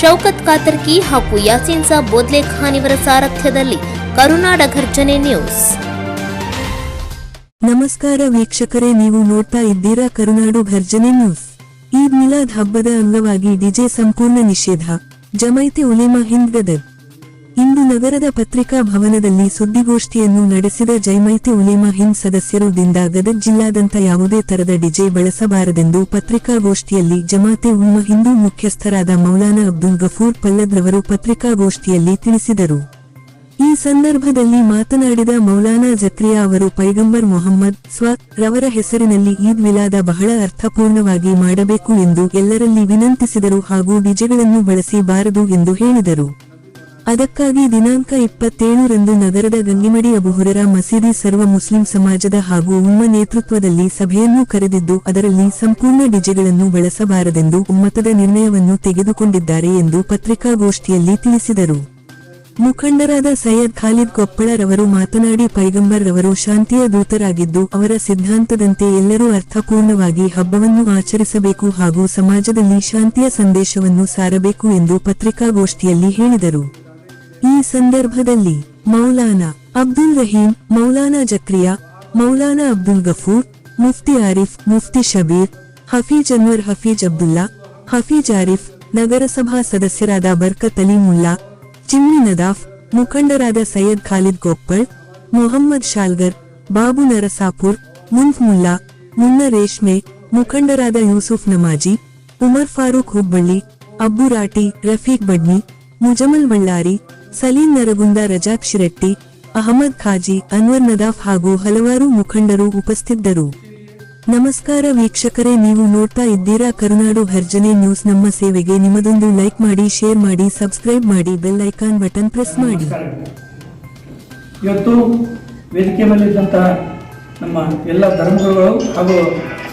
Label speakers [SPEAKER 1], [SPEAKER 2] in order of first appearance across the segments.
[SPEAKER 1] ಶೌಕತ್ ಕಾತರ್ಕಿ ಹಾಗೂ ಯಾಸೀನ್ ಸಾಬ್ ಬೋದ್ಲೆ ಖಾನ್ ಇವರ ಸಾರಥ್ಯದಲ್ಲಿ ಕರುನಾಡ ಘರ್ಜನೆ ನ್ಯೂಸ್.
[SPEAKER 2] ನಮಸ್ಕಾರ ವೀಕ್ಷಕರೇ, ನೀವು ನೋಡ್ತಾ ಇದ್ದೀರಾ ಕರುನಾಡು ಘರ್ಜನೆ ನ್ಯೂಸ್. ಈದ್ ಮಿಲಾದ್ ಹಬ್ಬದ ಅಂಗವಾಗಿ ಡಿಜೆ ಸಂಪೂರ್ಣ ನಿಷೇಧ. ಜಮೈತಿ ಉಲೇಮಾ ಹಿಂದ್ ಇಂದು ನಗರದ ಪತ್ರಿಕಾ ಭವನದಲ್ಲಿ ಸುದ್ದಿಗೋಷ್ಠಿಯನ್ನು ನಡೆಸಿದ ಜೈಮೈತಿ ಉಲೇಮಾ ಹಿಂದ್ ಸದಸ್ಯರು ದಿಂದ ಗದಗ್ ಜಿಲ್ಲಾದಂತ ಯಾವುದೇ ತರದ ಡಿಜೆ ಬಳಸಬಾರದೆಂದು ಪತ್ರಿಕಾಗೋಷ್ಠಿಯಲ್ಲಿ ಜಮಾತೆ ಉಲ್ಮ ಹಿಂದೂ ಮುಖ್ಯಸ್ಥರಾದ ಮೌಲಾನಾ ಅಬ್ದುಲ್ ಗಫೂರ್ ಪಲ್ಲದ್ರವರು ಪತ್ರಿಕಾಗೋಷ್ಠಿಯಲ್ಲಿ ತಿಳಿಸಿದರು. ಈ ಸಂದರ್ಭದಲ್ಲಿ ಮಾತನಾಡಿದ ಮೌಲಾನಾ ಜಕ್ರಿಯಾ ಅವರು ಪೈಗಂಬರ್ ಮೊಹಮ್ಮದ್ ಸ್ವ ರವರ ಹೆಸರಿನಲ್ಲಿ ಈದ್ ವಿಲಾದ ಬಹಳ ಅರ್ಥಪೂರ್ಣವಾಗಿ ಮಾಡಬೇಕು ಎಂದು ಎಲ್ಲರಲ್ಲಿ ವಿನಂತಿಸಿದರು ಹಾಗೂ ಡಿಜೆಗಳನ್ನು ಬಳಸಿ ಬಾರದು ಎಂದು ಹೇಳಿದರು. ಅದಕ್ಕಾಗಿ ದಿನಾಂಕ ಇಪ್ಪತ್ತೇಳರಂದು ನಗರದ ಗಂಗಿಮಡಿ ಅಬುಹುರರ ಮಸೀದಿ ಸರ್ವ ಮುಸ್ಲಿಂ ಸಮಾಜದ ಹಾಗೂ ಉಮ್ಮ ನೇತೃತ್ವದಲ್ಲಿ ಸಭೆಯನ್ನು ಕರೆದಿದ್ದು, ಅದರಲ್ಲಿ ಸಂಪೂರ್ಣ ಡಿಜೆಗಳನ್ನು ಬಳಸಬಾರದೆಂದು ಉಮ್ಮತದ ನಿರ್ಣಯವನ್ನು ತೆಗೆದುಕೊಂಡಿದ್ದಾರೆ ಎಂದು ಪತ್ರಿಕಾಗೋಷ್ಠಿಯಲ್ಲಿ ತಿಳಿಸಿದರು. ಮುಖಂಡರಾದ ಸೈಯದ್ ಖಾಲಿದ್ ಕೊಪ್ಪಳರವರು ಮಾತನಾಡಿ ಪೈಗಂಬರ್ ರವರು ಶಾಂತಿಯ ದೂತರಾಗಿದ್ದು, ಅವರ ಸಿದ್ಧಾಂತದಂತೆ ಎಲ್ಲರೂ ಅರ್ಥಪೂರ್ಣವಾಗಿ ಹಬ್ಬವನ್ನು ಆಚರಿಸಬೇಕು ಹಾಗೂ ಸಮಾಜದಲ್ಲಿ ಶಾಂತಿಯ ಸಂದೇಶವನ್ನು ಸಾರಬೇಕು ಎಂದು ಪತ್ರಿಕಾಗೋಷ್ಠಿಯಲ್ಲಿ ಹೇಳಿದರು. ಈ ಸಂದರ್ಭದಲ್ಲಿ ಮೌಲಾನಾ ಅಬ್ದುಲ್ ರಹೀಂ, ಮೌಲಾನಾ ಜಕ್ರಿಯಾ, ಮೌಲಾನಾ ಅಬ್ದುಲ್ ಗಫೂರ್, ಮುಫ್ತಿ ಆರಿಫ್, ಮುಫ್ತಿ ಶಬೀರ್, ಹಫೀಜ್ ಅನ್ವರ್, ಹಫೀಜ್ ಅಬ್ದುಲ್ಲಾ, ಹಫೀಜ್ ಆರಿಫ್, ನಗರಸಭಾ ಸದಸ್ಯರಾದ ಬರ್ಕತ್ ಅಲಿ ಮುಲ್ಲಾ ಚಿಮ್ಮಿ ನದಾಫ್, ಮುಖಂಡರಾದ ಸೈಯದ್ ಖಾಲಿದ್ ಗೋಪ್ಪಳ್, ಮೊಹಮ್ಮದ್ ಶಾಲ್ಗರ್, ಬಾಬು ನರಸಾಪುರ್, ಮುನ್ಫ್ ಮುಲ್ಲಾ, ಮುನ್ನ ರೇಷ್ಮೆ, ಮುಖಂಡರಾದ ಯೂಸುಫ್ ನಮಾಜಿ, ಉಮರ್ ಫಾರೂಕ್ ಹುಬ್ಬಳ್ಳಿ, ಅಬ್ಬು ರಾಟಿ, ರಫೀಕ್ ಬಡ್ನಿ, ಮುಜಮಲ್ ಬಳ್ಳಾರಿ ಸಲೀಂ ನರಗುಂದ ರಜಾಕ್ ಶಿರಟ್ಟಿ, ಅಹಮದ್ ಖಾಜಿ, ಅನ್ವರ್ ನದಾಫ್ ಹಾಗೂ ಹಲವಾರು ಮುಖಂಡರು ಉಪಸ್ಥಿತರು ನಮಸ್ಕಾರ ವೀಕ್ಷಕರೇ, ನೀವು ನೋಡ್ತಾ ಇದ್ದೀರಾ ಕರುನಾಡು ಭರ್ಜನೆ ನ್ಯೂಸ್. ನಮ್ಮ ಸೇವೆಗೆ ನಿಮ್ಮದೊಂದು ಲೈಕ್ ಮಾಡಿ, ಶೇರ್ ಮಾಡಿ, ಸಬ್ಸ್ಕ್ರೈಬ್ ಮಾಡಿ, ಬೆಲ್ ಐಕಾನ್ ಬಟನ್ ಪ್ರೆಸ್ ಮಾಡಿ.
[SPEAKER 3] ಇವತ್ತು ವೇದಿಕೆ ಮೇಲಿದ್ದಂತಹ ನಮ್ಮ ಎಲ್ಲ ಧರ್ಮಗುರುಗಳು ಹಾಗೂ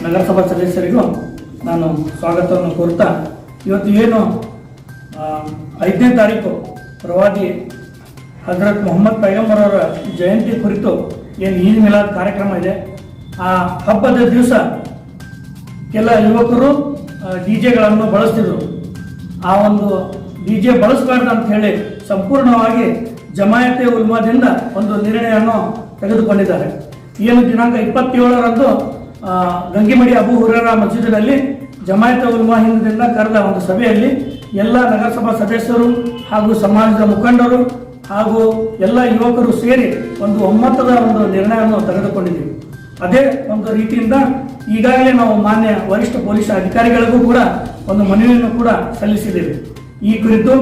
[SPEAKER 3] ನಗರಸಭಾ ಸದಸ್ಯರಿಗೂ ನಾನು ಸ್ವಾಗತವನ್ನು ಕೋರ್ತಾ ಇವತ್ತು ಏನು ಐದನೇ ತಾರೀಕು ಪ್ರವಾದಿ ಹಜರತ್ ಮೊಹಮ್ಮದ್ ಪೈಗಂಬರ್ ಅವರ ಜಯಂತಿ ಕುರಿತು ಏನು ಈದ್ ಮಿಲಾದ್ ಕಾರ್ಯಕ್ರಮ ಇದೆ, ಆ ಹಬ್ಬದ ದಿವಸ ಕೆಲ ಯುವಕರು ಡಿ ಜೆಗಳನ್ನು ಬಳಸ್ತಿದ್ರು. ಆ ಒಂದು ಡಿ ಜೆ ಬಳಸಬಾರ್ದು ಅಂತ ಹೇಳಿ ಸಂಪೂರ್ಣವಾಗಿ ಜಮಾಯತೆ ಉಲ್ಮಾದಿಂದ ಒಂದು ನಿರ್ಣಯವನ್ನು ತೆಗೆದುಕೊಂಡಿದ್ದಾರೆ. ಏನು ದಿನಾಂಕ ಇಪ್ಪತ್ತೇಳರಂದು ಗಂಗಿಮಡಿ ಅಬು ಹುರೇರ ಮಸೀದಿನಲ್ಲಿ ಜಮಾಯತೆ ಉಲ್ಮಾ ಹಿಂದದಿಂದ ಕರೆದ ಒಂದು ಸಭೆಯಲ್ಲಿ ಎಲ್ಲ ನಗರಸಭಾ ಸದಸ್ಯರು ಹಾಗೂ ಸಮಾಜದ ಮುಖಂಡರು ಹಾಗೂ ಎಲ್ಲ ಯುವಕರು ಸೇರಿ ಒಂದು ಒಮ್ಮತದ ಒಂದು ನಿರ್ಣಯವನ್ನು ತೆಗೆದುಕೊಂಡಿದ್ದೀವಿ. ಅದೇ ಒಂದು ರೀತಿಯಿಂದ ಈಗಾಗಲೇ ನಾವು ಮಾನ್ಯ ವರಿಷ್ಠ ಪೊಲೀಸ್ ಅಧಿಕಾರಿಗಳಿಗೂ ಕೂಡ ಒಂದು ಮನವಿಯನ್ನು ಕೂಡ ಸಲ್ಲಿಸಿದ್ದೇವೆ. ಈ ಕುರಿತು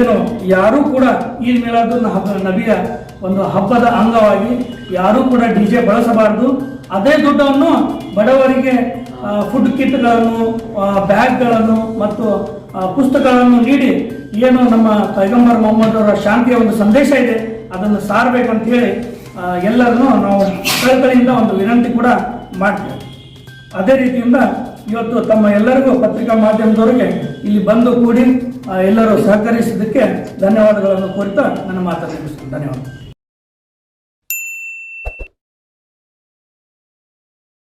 [SPEAKER 3] ಏನು ಯಾರೂ ಕೂಡ ಈ ಮೇಲಾದ ನಬಿಯ ಒಂದು ಹಬ್ಬದ ಅಂಗವಾಗಿ ಯಾರೂ ಕೂಡ ಡಿ ಜೆ ಬಳಸಬಾರದು. ಅದೇ ದುಡ್ಡನ್ನು ಬಡವರಿಗೆ ಫುಡ್ ಕಿಟ್ಗಳನ್ನು ಬ್ಯಾಗ್ಗಳನ್ನು ಮತ್ತು ಪುಸ್ತಕಗಳನ್ನು ನೀಡಿ ಏನು ನಮ್ಮ ಪೈಗಂಬರ್ ಮೊಹಮ್ಮದ್ ಅವರ ಶಾಂತಿಯ ಒಂದು ಸಂದೇಶ ಇದೆ. ಅದನ್ನು ಸಾರಬೇಕಂತ ಹೇಳಿ ಎಲ್ಲರನ್ನು ನಾವು ಕಳಕಳಿಯಿಂದ ಒಂದು ವಿನಂತಿ ಕೂಡ ಮಾಡ್ತೇವೆ. ಅದೇ ರೀತಿಯಿಂದ ಇವತ್ತು ತಮ್ಮ ಎಲ್ಲರಿಗೂ ಪತ್ರಿಕಾ ಮಾಧ್ಯಮದವರಿಗೆ ಇಲ್ಲಿ ಬಂದು ಕೂಡಿ ಎಲ್ಲರೂ ಸಹಕರಿಸಿದ್ದಕ್ಕೆ ಧನ್ಯವಾದಗಳನ್ನು ಕೋರಿತಾ ನನ್ನ ಮಾತನ್ನು ಧನ್ಯವಾದ.